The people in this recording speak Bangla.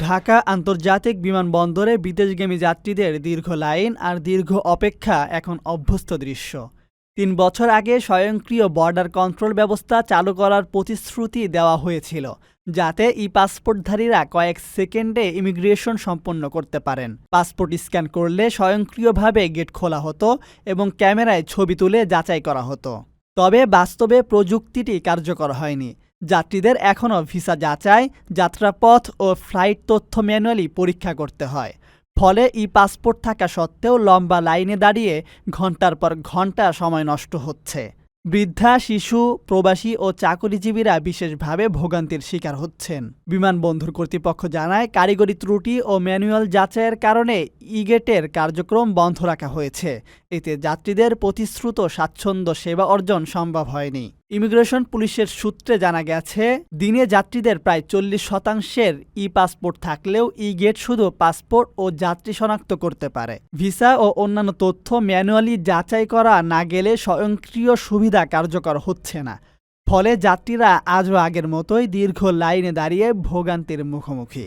ঢাকা আন্তর্জাতিক বিমানবন্দরে বিদেশগামী যাত্রীদের দীর্ঘ লাইন আর দীর্ঘ অপেক্ষা এখন অভ্যস্ত দৃশ্য। তিন বছর আগে স্বয়ংক্রিয় বর্ডার কন্ট্রোল ব্যবস্থা চালু করার প্রতিশ্রুতি দেওয়া হয়েছিল, যাতে ই পাসপোর্টধারীরা কয়েক সেকেন্ডে ইমিগ্রেশন সম্পন্ন করতে পারেন। পাসপোর্ট স্ক্যান করলে স্বয়ংক্রিয়ভাবে গেট খোলা হতো এবং ক্যামেরায় ছবি তুলে যাচাই করা হতো। তবে বাস্তবে প্রযুক্তিটি কার্যকর হয়নি। যাত্রীদের এখনও ভিসা যাচাই, যাত্রাপথ ও ফ্লাইট তথ্য ম্যানুয়ালি পরীক্ষা করতে হয়। ফলে ই পাসপোর্ট থাকা সত্ত্বেও লম্বা লাইনে দাঁড়িয়ে ঘণ্টার পর ঘণ্টা সময় নষ্ট হচ্ছে। বৃদ্ধা, শিশু, প্রবাসী ও চাকরিজীবীরা বিশেষভাবে ভোগান্তির শিকার হচ্ছেন। বিমানবন্দর কর্তৃপক্ষ জানায়, কারিগরি ত্রুটি ও ম্যানুয়াল যাচাইয়ের কারণে ইগেটের কার্যক্রম বন্ধ রাখা হয়েছে। এতে যাত্রীদের প্রতিশ্রুত স্বাচ্ছন্দ্য সেবা অর্জন সম্ভব হয়নি। ইমিগ্রেশন পুলিশের সূত্রে জানা গেছে, দিনে যাত্রীদের প্রায় চল্লিশ শতাংশের ই পাসপোর্ট থাকলেও ই গেট শুধু পাসপোর্ট ও যাত্রী শনাক্ত করতে পারে। ভিসা ও অন্যান্য তথ্য ম্যানুয়ালি যাচাই করা না গেলে স্বয়ংক্রিয় সুবিধা কার্যকর হচ্ছে না। ফলে যাত্রীরা আজও আগের মতোই দীর্ঘ লাইনে দাঁড়িয়ে ভোগান্তির মুখোমুখি।